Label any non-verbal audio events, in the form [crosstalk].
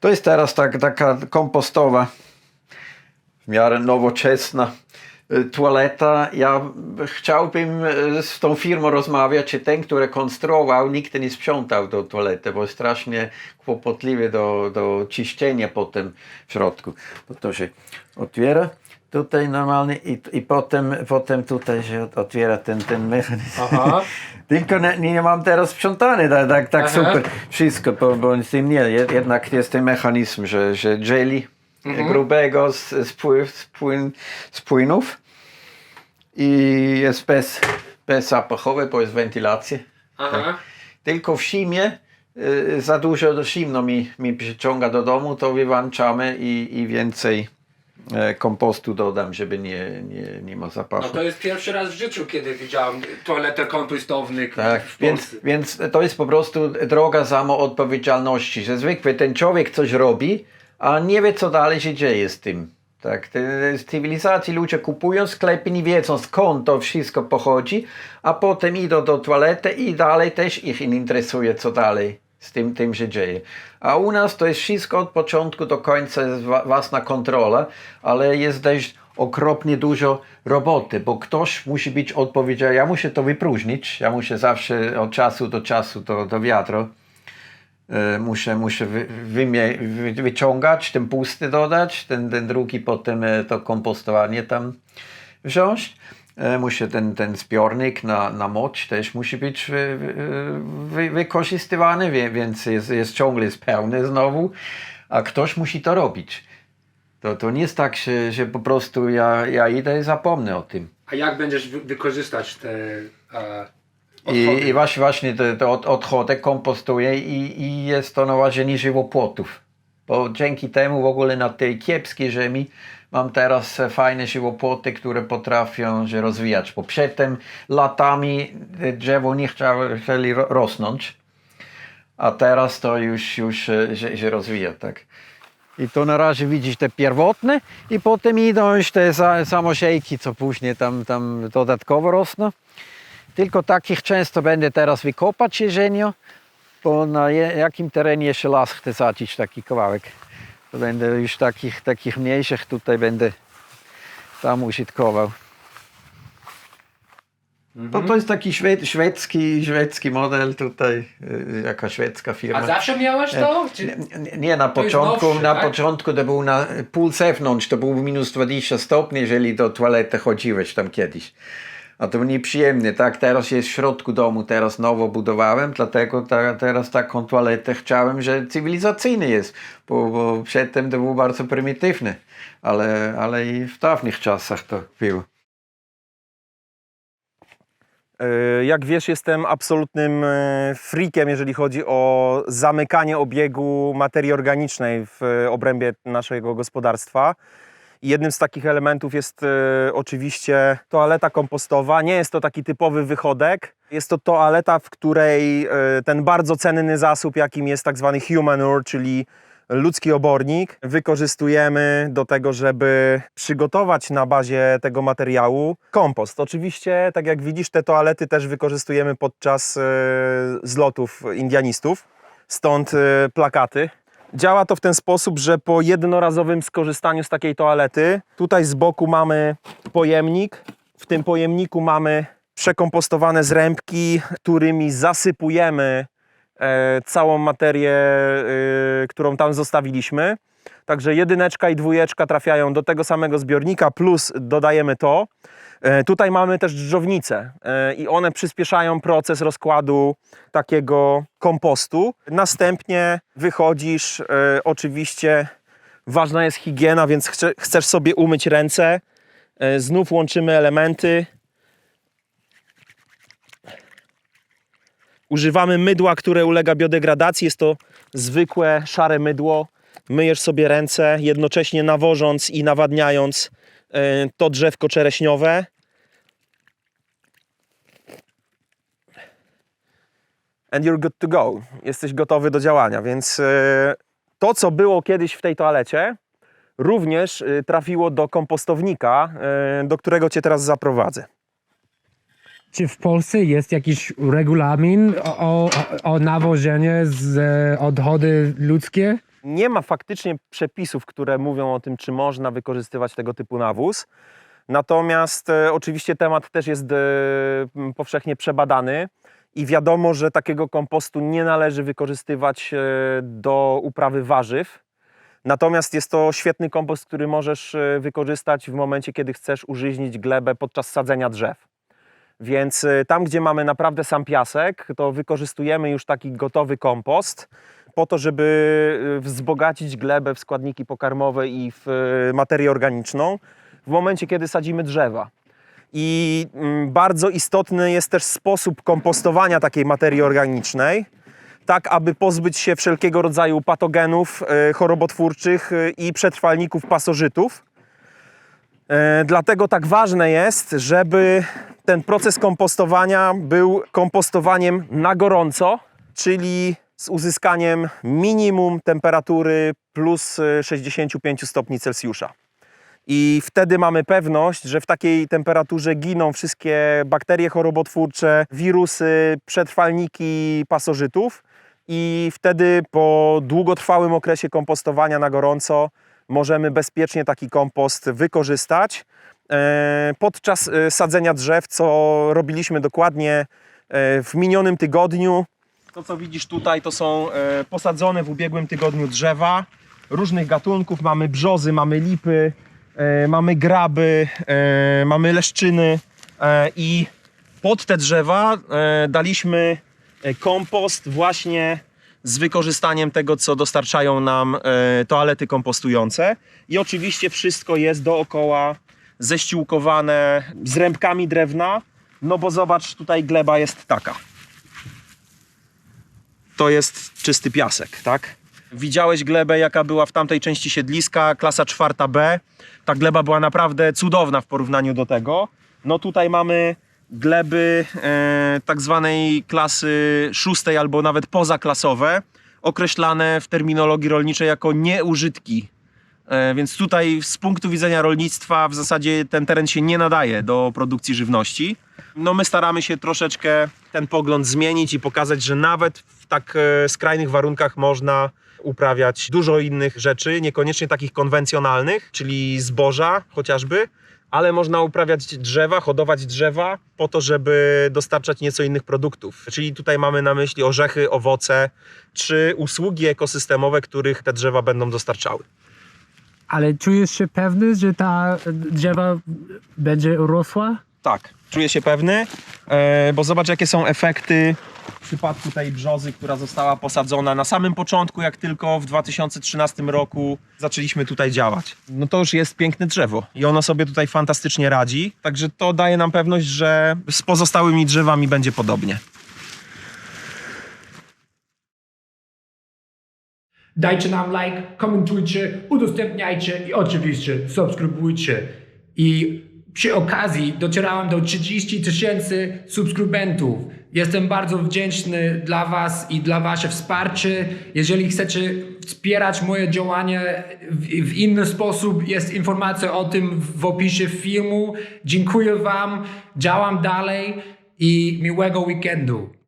To jest teraz tak, taka kompostowa, w miarę nowoczesna y, toaleta. Ja chciałbym y, z tą firmą rozmawiać, czy ten, który konstruował, nikt nie sprzątał do toalety, bo jest strasznie kłopotliwy do, do czyszczenia potem w środku. Bo to się otwiera tutaj normalnie i, i potem, potem tutaj się ot- otwiera ten, ten mechanizm. Aha. [laughs] Tylko nie, nie mam teraz sprzątane, tak, tak, tak super wszystko, bo, bo z tym nie, jed- jednak jest ten mechanizm, że, że jelly grubego z, z, pły, z, płyn, z płynów i jest bez, bezzapachowe, bo jest wentylacja. Aha. Tylko w zimie y, za dużo zimno mi, mi przyciąga do domu, to wyłączamy i, i więcej kompostu dodam, żeby nie, nie, nie ma zapachu. No to jest pierwszy raz w życiu, kiedy widziałem toaletę kompostowny Tak, w więc, Polsce. więc to jest po prostu droga samoodpowiedzialności, że zwykle ten człowiek coś robi, a nie wie co dalej się dzieje z tym. Tak, z cywilizacji ludzie kupują sklepy, nie wiedzą skąd to wszystko pochodzi, a potem idą do toalety i dalej też ich interesuje co dalej z tym, tym się dzieje. A u nas to jest wszystko od początku do końca jest własna kontrola, ale jest też okropnie dużo roboty, bo ktoś musi być odpowiedzialny. Ja muszę to wypróżnić, ja muszę zawsze od czasu do czasu to do wiatru. E, Muszę, muszę wy, wy, wyciągać, ten pusty dodać, ten, ten drugi potem e, to kompostowanie tam wziąć. Muszę ten, ten zbiornik na, na moc też musi być wy, wy, wy, wykorzystywany, więc jest, jest ciągle jest pełny znowu, a ktoś musi to robić. To, to nie jest tak, że, że po prostu ja, ja idę i zapomnę o tym. A jak będziesz wy- wykorzystać te e, I, odchody? i właśnie, właśnie te, te od, odchody kompostuję i, i jest to nałożenie żywopłotów. Bo dzięki temu w ogóle na tej kiepskiej ziemi mam teraz fajne żywopłoty, które potrafią się rozwijać. Bo przedtem latami drzewo nie chcieli ro- rosnąć, a teraz to już, już e, się, się rozwija. Tak. I to na razie widzisz te pierwotne i potem idą już te samosiejki, co później tam, tam dodatkowo rosną. Tylko takich często będę teraz wykopać jesienią, bo na jakim terenie jeszcze las chcę zacić taki kawałek. To będę już takich, takich mniejszych tutaj będę tam użytkował. To, to jest taki szwed, szwedzki, szwedzki model tutaj, y, jaka szwedzka firma. A zawsze miałeś to? Czy... Nie, nie- na To początku, nowsze, na tak? początku to był na pół zewnątrz, to był minus 20 stopni, jeżeli do toalety chodziłeś tam kiedyś. A to nieprzyjemnie, tak? Teraz jest w środku domu, teraz nowo budowałem, dlatego ta, teraz taką toaletę chciałem, że cywilizacyjny jest, bo, bo przedtem to był bardzo prymitywny, ale, ale i w dawnych czasach to było. E, Jak wiesz, jestem absolutnym e, freakiem, jeżeli chodzi o zamykanie obiegu materii organicznej w e, obrębie naszego gospodarstwa. Jednym z takich elementów jest e, oczywiście toaleta kompostowa. Nie jest to taki typowy wychodek. Jest to toaleta, w której e, ten bardzo cenny zasób, jakim jest tak zwany humanure, czyli ludzki obornik, wykorzystujemy do tego, żeby przygotować na bazie tego materiału kompost. Oczywiście, tak jak widzisz, te toalety też wykorzystujemy podczas e, zlotów indianistów, stąd e, plakaty. Działa to w ten sposób, że po jednorazowym skorzystaniu z takiej toalety, tutaj z boku mamy pojemnik. W tym pojemniku mamy przekompostowane zrębki, którymi zasypujemy e, całą materię, e, którą tam zostawiliśmy. Także jedyneczka i dwójeczka trafiają do tego samego zbiornika, plus dodajemy to. E, Tutaj mamy też dżdżownice e, i one przyspieszają proces rozkładu takiego kompostu. Następnie wychodzisz, e, oczywiście ważna jest higiena, więc chce, chcesz sobie umyć ręce. Znów łączymy elementy. Używamy mydła, które ulega biodegradacji. Jest to zwykłe, szare mydło. Myjesz sobie ręce, jednocześnie nawożąc i nawadniając e, to drzewko czereśniowe. And you're good to go. Jesteś gotowy do działania, więc e, to, co było kiedyś w tej toalecie, również e, trafiło do kompostownika, do którego Cię teraz zaprowadzę. Czy w Polsce jest jakiś regulamin o, o, o nawożenie z odchody ludzkie? Nie ma faktycznie przepisów, które mówią o tym, czy można wykorzystywać tego typu nawóz. Natomiast e, oczywiście temat też jest e, powszechnie przebadany i wiadomo, że takiego kompostu nie należy wykorzystywać e, do uprawy warzyw. Natomiast jest to świetny kompost, który możesz e, wykorzystać w momencie, kiedy chcesz użyźnić glebę podczas sadzenia drzew. Więc e, tam, gdzie mamy naprawdę sam piasek, to wykorzystujemy już taki gotowy kompost po to, żeby e, wzbogacić glebę w składniki pokarmowe i w e, materię organiczną w momencie, kiedy sadzimy drzewa. I mm, bardzo istotny jest też sposób kompostowania takiej materii organicznej, tak aby pozbyć się wszelkiego rodzaju patogenów chorobotwórczych i przetrwalników pasożytów. E, Dlatego tak ważne jest, żeby ten proces kompostowania był kompostowaniem na gorąco, czyli z uzyskaniem minimum temperatury plus e, 65 stopni Celsjusza. I wtedy mamy pewność, że w takiej temperaturze giną wszystkie bakterie chorobotwórcze, wirusy, przetrwalniki pasożytów. I wtedy po długotrwałym okresie kompostowania na gorąco możemy bezpiecznie taki kompost wykorzystać. E, Podczas e, sadzenia drzew, co robiliśmy dokładnie e, w minionym tygodniu. To, co widzisz tutaj, to są posadzone w ubiegłym tygodniu drzewa różnych gatunków. Mamy brzozy, mamy lipy, mamy graby, mamy leszczyny i pod te drzewa daliśmy kompost właśnie z wykorzystaniem tego, co dostarczają nam toalety kompostujące. I oczywiście wszystko jest dookoła ześciółkowane zrębkami drewna, no bo zobacz, tutaj gleba jest taka. To jest czysty piasek, tak? Widziałeś glebę, jaka była w tamtej części siedliska, klasa czwarta B. Ta gleba była naprawdę cudowna w porównaniu do tego. No tutaj mamy gleby e, tak zwanej klasy szóstej albo nawet pozaklasowe, określane w terminologii rolniczej jako nieużytki. E, więc tutaj z punktu widzenia rolnictwa w zasadzie ten teren się nie nadaje do produkcji żywności. No my staramy się troszeczkę ten pogląd zmienić i pokazać, że nawet w tak e, skrajnych warunkach można uprawiać dużo innych rzeczy, niekoniecznie takich konwencjonalnych, czyli zboża chociażby, ale można uprawiać drzewa, hodować drzewa po to, żeby dostarczać nieco innych produktów. Czyli tutaj mamy na myśli orzechy, owoce czy usługi ekosystemowe, których te drzewa będą dostarczały. Ale czujesz się pewny, że ta drzewa będzie rosła? Tak, czuję się pewny, e, bo zobacz jakie są efekty w przypadku tej brzozy, która została posadzona na samym początku, jak tylko w 2013 roku zaczęliśmy tutaj działać. No to już jest piękne drzewo i ono sobie tutaj fantastycznie radzi, także to daje nam pewność, że z pozostałymi drzewami będzie podobnie. Dajcie nam like, komentujcie, udostępniajcie i oczywiście subskrybujcie. I przy okazji docierałem do 30 tysięcy subskrybentów. Jestem bardzo wdzięczny dla Was i dla Wasze wsparcie. Jeżeli chcecie wspierać moje działanie w, w inny sposób, jest informacja o tym w opisie filmu. Dziękuję Wam, działam dalej i miłego weekendu.